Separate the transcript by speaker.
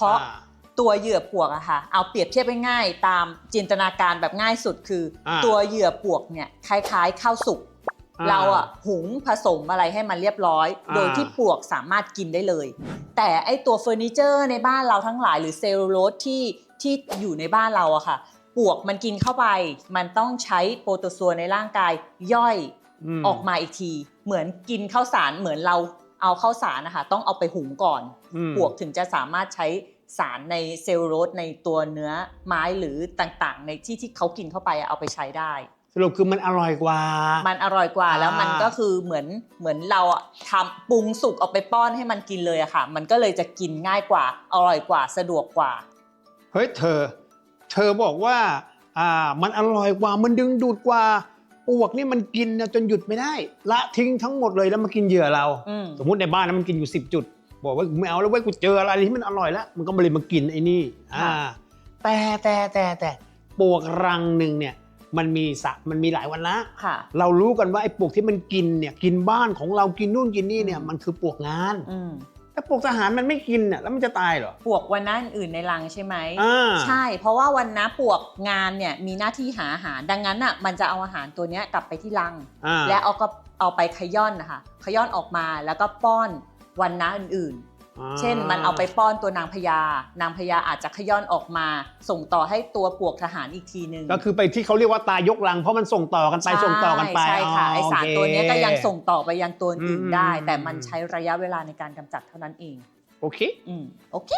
Speaker 1: เพราะ
Speaker 2: อ่า
Speaker 1: ตัวเหยื่อปวกอะค่ะ เอาเปรียบเทียบง่ายๆตามจินตนาการแบบง่ายสุดคือ
Speaker 2: อ่า
Speaker 1: ตัวเหยื่อปวกเนี่ยคล้ายๆข้าวสุก
Speaker 2: อ่า
Speaker 1: เราอะหุงผสมอะไรให้มันเรียบร้อย
Speaker 2: อ่า
Speaker 1: โดยที่ปวกสามารถกินได้เลย แต่ไอตัวเฟอร์นิเจอร์ในบ้านเราทั้งหลายหรือเซลลูโลสที่ที่อยู่ในบ้านเราอะค่ะ ปวกมันกินเข้าไป มันต้องใช้โปรโตซัวในร่างกายย่อย
Speaker 2: ม
Speaker 1: ออกมาอีกที เหมือนกินข้าวสารเหมือนเรา เอาข้าวสารนะคะต้องเอาไปหุงก่อน
Speaker 2: อืม
Speaker 1: ปวกถึงจะสามารถใช้สารในเซลลูโลสในตัวเนื้อไม้หรือต่างๆ ในที่ที่เขากินเข้าไปอะเอาไปใช้ได้
Speaker 2: สรุปคือมันอร่อยกว่า
Speaker 1: มันอร่อยกว่า
Speaker 2: อ่า
Speaker 1: แล้วมันก็คือเหมือนเหมือนเราอะทำปรุงสุกเอาไปป้อนให้มันกินเลยอะค่ะ มันก็เลยจะกินง่ายกว่า อร่อยกว่าสะดวกกว่า
Speaker 2: เฮ้ยเธอ เธอบอกว่าอ่ามันอร่อยกว่ามันดึงดูดกว่า ปวกนี่มันกินนะจนหยุดไม่ได้ ละทิ้งทั้งหมดเลยแล้วมากินเหยื่อเรา
Speaker 1: อืม
Speaker 2: สมมติในบ้านนะมันกินอยู่ 10 จุด บอกว่ากูไม่เอาแล้วเว้ยกูเจออะไรที่มันอร่อยแล้ว มันก็มาเลยมากินไอ้นี่อ่า แต่แต่แต่แต่ปวกรังหนึ่งเนี่ยมันมีสะมันมีหลายวันละ
Speaker 1: ค่ะ
Speaker 2: เรารู้กันว่าไอ้ปวกที่มันกินเนี่ยกินบ้านของเรากินนู่นกินนี่เนี่ยมันคือปวกงาน
Speaker 1: อืม
Speaker 2: แต่ปวกทหารมันไม่กินน่ะแล้วมันจะตายเหรอ
Speaker 1: ปวกวันนั้นอื่นในรังใช่ไหม
Speaker 2: อ่า
Speaker 1: ใช่ เพราะว่าวันนะปวกงานเนี่ยมีหน้าที่หาอาหาร ดังนั้นอะมันจะเอาอาหารตัวเนี้ยกลับไปที่รัง
Speaker 2: อ่า
Speaker 1: และเอาก็เอาไปขย้อนนะคะขย้อนออกมาแล้วก็ป้อนวันนะอื่นๆ เช่นมันเอาไปป้อนตัวนางพญานางพญาอาจจะขย้อนออกมา ส่งต่อให้ตัวปวกทหารอีกทีหนึ่ง
Speaker 2: ก็คือไปที่เขาเรียกว่าตายยกลังเพราะมันส่งต่อกันไป
Speaker 1: ใช่
Speaker 2: ส่งต่อกันไป
Speaker 1: ใช่ค่ะไอสาร
Speaker 2: โเค
Speaker 1: ตัวเนี้ยก็ยังส่งต่อไปยังตัวอื่น
Speaker 2: อืม
Speaker 1: ได้ แต่มันใช้ระยะเวลาในการกำจัดเท่านั้นเอง
Speaker 2: โอเค
Speaker 1: อืมโอเค